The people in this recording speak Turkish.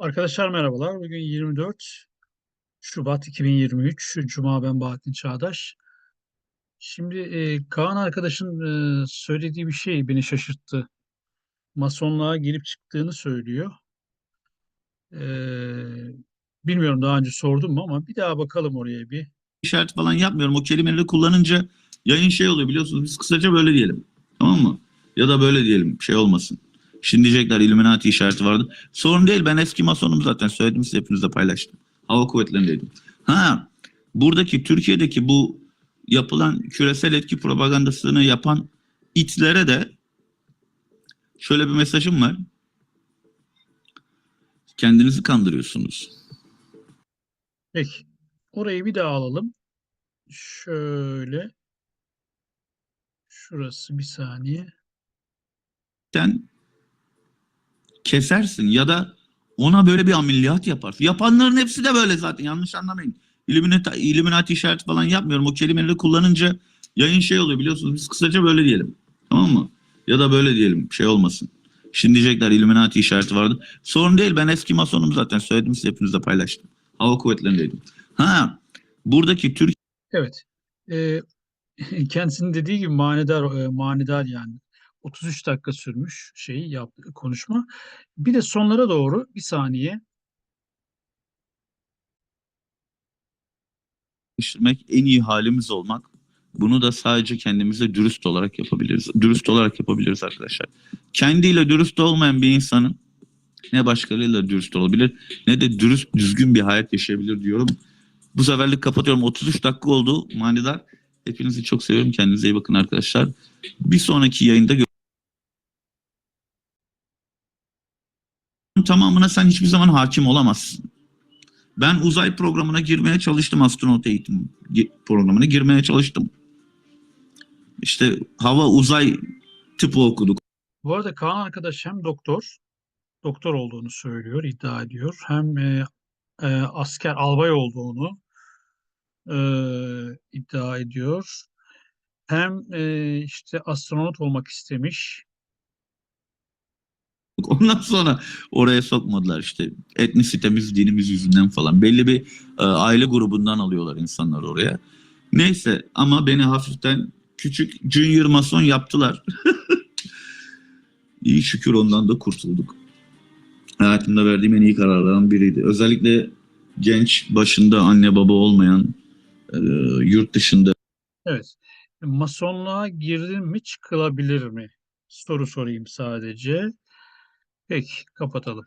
Arkadaşlar merhabalar. Bugün 24 Şubat 2023. Cuma ben Bahattin Çağdaş. Şimdi e, Kaan arkadaşın e, söylediği bir şey beni şaşırttı. Masonluğa girip çıktığını söylüyor. E, bilmiyorum daha önce sordum mu ama bir daha bakalım oraya bir. işareti falan yapmıyorum. O kelimeleri kullanınca yayın şey oluyor biliyorsunuz. Biz kısaca böyle diyelim. Tamam mı? Ya da böyle diyelim. Şey olmasın. Şimdi diyecekler Illuminati işareti vardı. Sorun değil. Ben eski masonum zaten. Söyledim size hepinizle paylaştım. Hava kuvvetlerindeydim. Ha buradaki Türkiye'deki bu yapılan küresel etki propagandasını yapan itlere de şöyle bir mesajım var. Kendinizi kandırıyorsunuz. Peki. Orayı bir daha alalım. Şöyle. Şurası bir saniye. sen kesersin ya da ona böyle bir ameliyat yaparsın. Yapanların hepsi de böyle zaten yanlış anlamayın. Illuminati, Illuminati işareti falan yapmıyorum. O kelimeleri kullanınca yayın şey oluyor biliyorsunuz. Biz kısaca böyle diyelim. Tamam mı? Ya da böyle diyelim. Şey olmasın. Şimdi diyecekler Illuminati işareti vardı. Sorun değil. Ben eski masonum zaten. Söyledim size hepinizle paylaştım. Hava kuvvetlerindeydim. Ha buradaki Türk Evet. Ee, kendisinin dediği gibi manidar, e, manidar yani. 33 dakika sürmüş şeyi yaptı, konuşma. Bir de sonlara doğru bir saniye. geliştirmek, en iyi halimiz olmak. Bunu da sadece kendimize dürüst olarak yapabiliriz. Dürüst olarak yapabiliriz arkadaşlar. Kendiyle dürüst olmayan bir insanın ne başkalarıyla dürüst olabilir ne de dürüst düzgün bir hayat yaşayabilir diyorum. Bu seferlik kapatıyorum. 33 dakika oldu manidar. Hepinizi çok seviyorum. Kendinize iyi bakın arkadaşlar. Bir sonraki yayında gö- tamamına sen hiçbir zaman hakim olamazsın. Ben uzay programına girmeye çalıştım astronot eğitim programına girmeye çalıştım. İşte hava uzay tıpı okuduk. Bu arada Kaan arkadaş hem doktor, doktor olduğunu söylüyor, iddia ediyor. Hem e, e, asker, albay olduğunu e, iddia ediyor. Hem e, işte astronot olmak istemiş. Ondan sonra oraya sokmadılar işte etnisitemiz, dinimiz yüzünden falan. Belli bir e, aile grubundan alıyorlar insanlar oraya. Neyse ama beni hafiften küçük junior mason yaptılar. iyi şükür ondan da kurtulduk. Hayatımda verdiğim en iyi kararlardan biriydi. Özellikle genç başında anne baba olmayan e, yurt dışında Evet. Masonluğa girdin mi çıkılabilir mi? Soru sorayım sadece. Peki kapatalım.